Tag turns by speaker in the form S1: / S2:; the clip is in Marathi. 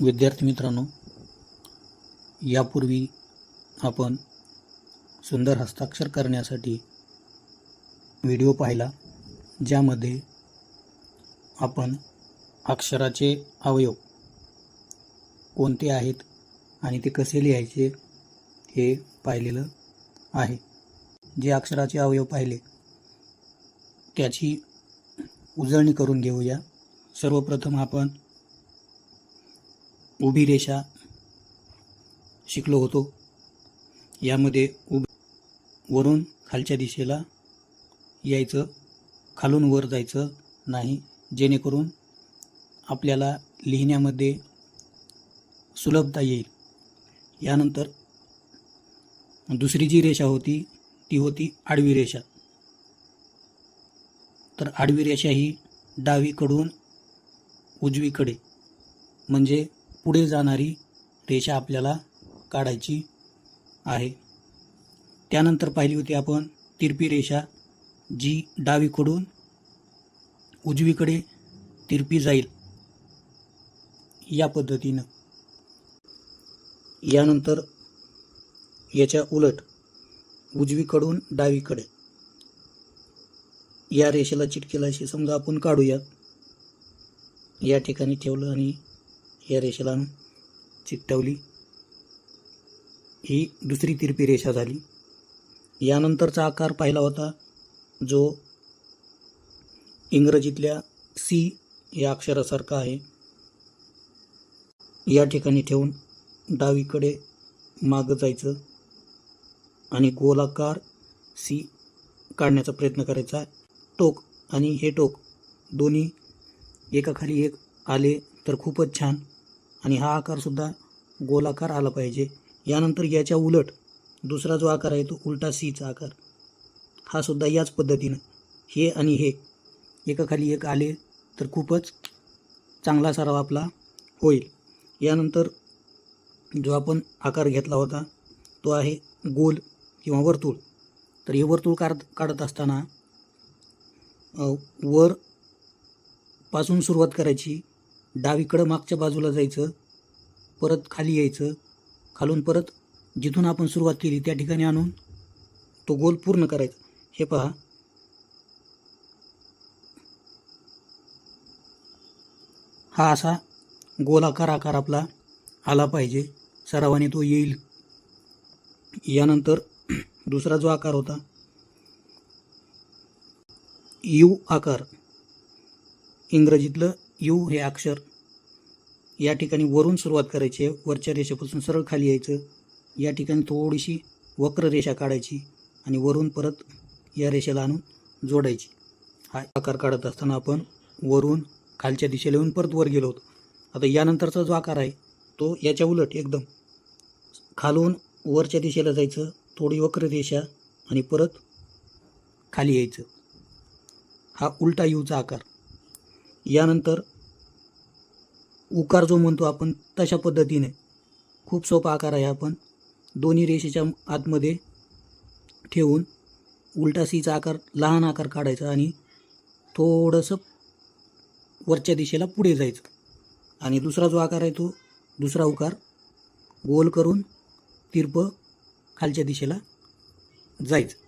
S1: विद्यार्थी मित्रांनो यापूर्वी आपण सुंदर हस्ताक्षर करण्यासाठी व्हिडिओ पाहिला ज्यामध्ये आपण अक्षराचे अवयव कोणते आहेत आणि ते कसे लिहायचे हे पाहिलेलं आहे. जे अक्षराचे अवयव पाहिले त्याची उजळणी करून घेऊया. सर्वप्रथम आपण उभी रेषा शिकलो होतो. यामध्ये उभ वरून खालच्या दिशेला यायचं खालून वर जायचं नाही जेणेकरून आपल्याला लिहिण्यामध्ये सुलभता येईल. यानंतर दुसरी जी रेषा होती ती होती आडवी रेषा. तर आडवी रेषा ही डावीकडून उजवीकडे म्हणजे पुढे जाणारी रेषा आपल्याला काढायची आहे. त्यानंतर पाहिली होती आपण तिरपी रेषा जी डावीकडून उजवीकडे तिरपी जाईल. या पद्धतीनं. यानंतर याच्या उलट उजवीकडून डावीकडे. या रेषेला चिटकेला अशी समजा आपण काढूया या ठिकाणी ठेवलं आणि या रेषेला चिकटवली. ही दुसरी तिरपी रेषा झाली. यानंतरचा आकार पाहिला होता जो इंग्रजीतल्या सी या अक्षरासारखा आहे. या ठिकाणी ठेवून डावीकडे मागं जायचं आणि गोलाकार सी काढण्याचा प्रयत्न करायचा. टोक आणि हे टोक दोन्ही एकाखाली एक आले तर खूपच छान. आणि हा आकारसुद्धा गोलाकार आला पाहिजे. यानंतर याच्या उलट दुसरा जो आकार आहे तो उलटा सीचा आकार. हा सुद्धा याच पद्धतीनं. हे आणि हे. एकाखाली एक आले तर खूपच चांगला सराव आपला होईल. यानंतर जो आपण आकार घेतला होता तो आहे गोल किंवा वर्तुळ. तर हे वर्तुळ काढत काढत असताना वर पासून सुरुवात करायची. डावीकडं मागच्या बाजूला जायचं. परत खाली यायचं. खालून परत जिथून आपण सुरुवात केली त्या ठिकाणी आणून तो गोल पूर्ण करायचा. हे पहा. हा असा गोलाकार आकार आपला आला पाहिजे. सरावाने तो येईल. यानंतर दुसरा जो आकार होता यू आकार. इंग्रजीतलं यू हे अक्षर. या ठिकाणी वरून सुरुवात करायची आहे. वरच्या रेषेपासून सरळ खाली यायचं. या ठिकाणी थोडीशी वक्र रेषा काढायची आणि वरून परत या रेषेला आणून जोडायची. हा आकार काढत असताना आपण वरून खालच्या दिशेला येऊन परत वर गेलो होतो. आता यानंतरचा जो आकार आहे तो याच्या उलट एकदम खालून वरच्या दिशेला जायचं थोडी वक्र रेषा आणि परत खाली यायचं. हा उलटा यूचा आकार. यानंतर उकार जो म्हणतो आपण तशा पद्धतीने. खूप सोपा आकार आहे आपण दोन्ही रेषेच्या आतमध्ये ठेवून उलटा सीचा आकार लहान आकार काढायचा आणि थोडंसं वरच्या दिशेला पुढे जायचं. आणि दुसरा जो आकार आहे तो दुसरा उकार गोल करून तिरपं खालच्या दिशेला जायचं.